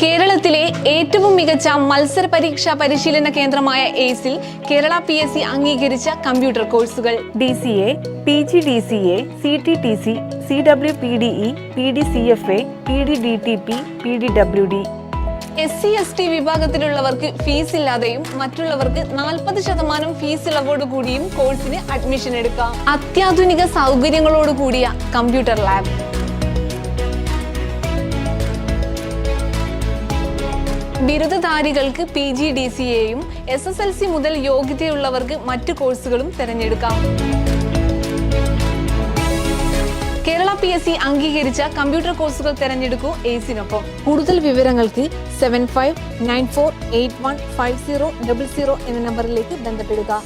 കേരളത്തിലെ ഏറ്റവും മികച്ച മത്സര പരീക്ഷാ പരിശീലന കേന്ദ്രമായ എസിൽ കേരള പി എസ് സി അംഗീകരിച്ച കമ്പ്യൂട്ടർ കോഴ്സുകൾ D C A P G D C A C T T C C W P D E P D C F A P D D T P P D W D. S C S T വിഭാഗത്തിലുള്ളവർക്ക് fees ഇല്ലാതെയും മറ്റുള്ളവർക്ക് നാൽപ്പത് ശതമാനം fees ഇളവോട് കൂടിയും കോഴ്സിന് admission എടുക്കാം. അത്യാധുനിക സൗകര്യങ്ങളോട് കൂടിയ കമ്പ്യൂട്ടർ ലാബ്. ബിരുദധാരികൾക്ക് പി ജി ഡി സി എയും എസ് എസ് എൽ സി മുതൽ യോഗ്യതയുള്ളവർക്ക് മറ്റു കോഴ്സുകളും തിരഞ്ഞെടുക്കാം. കേരള പി എസ് സി അംഗീകരിച്ച കമ്പ്യൂട്ടർ കോഴ്സുകൾ തിരഞ്ഞെടുക്കൂ എയ്സിനൊപ്പം കൂടുതൽ വിവരങ്ങൾക്ക് seven five nine four eight one five zero double zero എന്ന നമ്പറിലേക്ക് ബന്ധപ്പെടുക.